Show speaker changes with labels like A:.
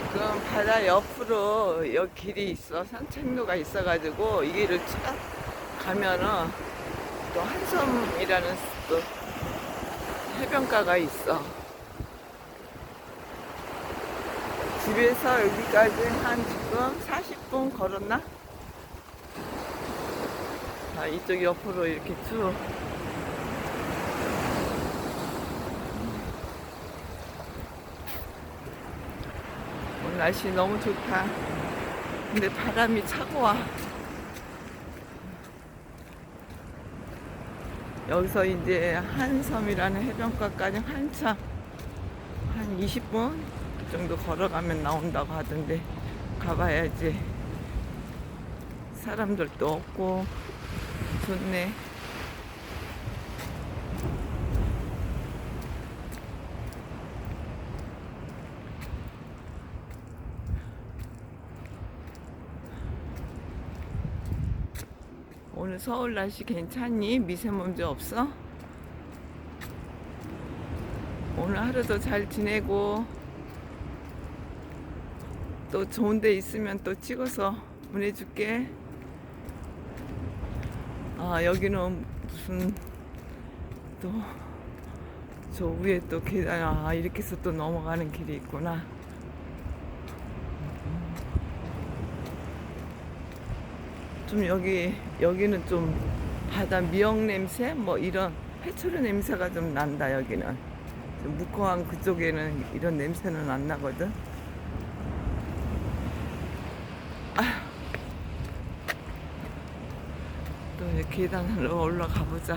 A: 지금 바다 옆으로 여기 길이 있어 산책로가 있어가지고 이 길을 쭉 가면은 또 한섬이라는 또 해변가가 있어. 집에서 여기까지 한 지금 40분 걸었나? 아, 이쪽 옆으로 이렇게 쭉. 날씨 너무 좋다. 근데 바람이 차고 와. 여기서 이제 한섬이라는 해변가까지 한참 한 20분 정도 걸어가면 나온다고 하던데 가봐야지. 사람들도 없고 좋네. 오늘 서울 날씨 괜찮니? 미세먼지 없어? 오늘 하루도 잘 지내고 또 좋은 데 있으면 또 찍어서 보내줄게. 아, 여기는 무슨 또 저 위에 또 계단, 아, 이렇게 해서 또 넘어가는 길이 있구나. 좀 여기 여기는 좀 바다 미역 냄새? 뭐 이런 해초류 냄새가 좀 난다 여기는. 좀 묵고한 그쪽에는 이런 냄새는 안 나거든. 아휴. 또 이제 계단으로 올라가 보자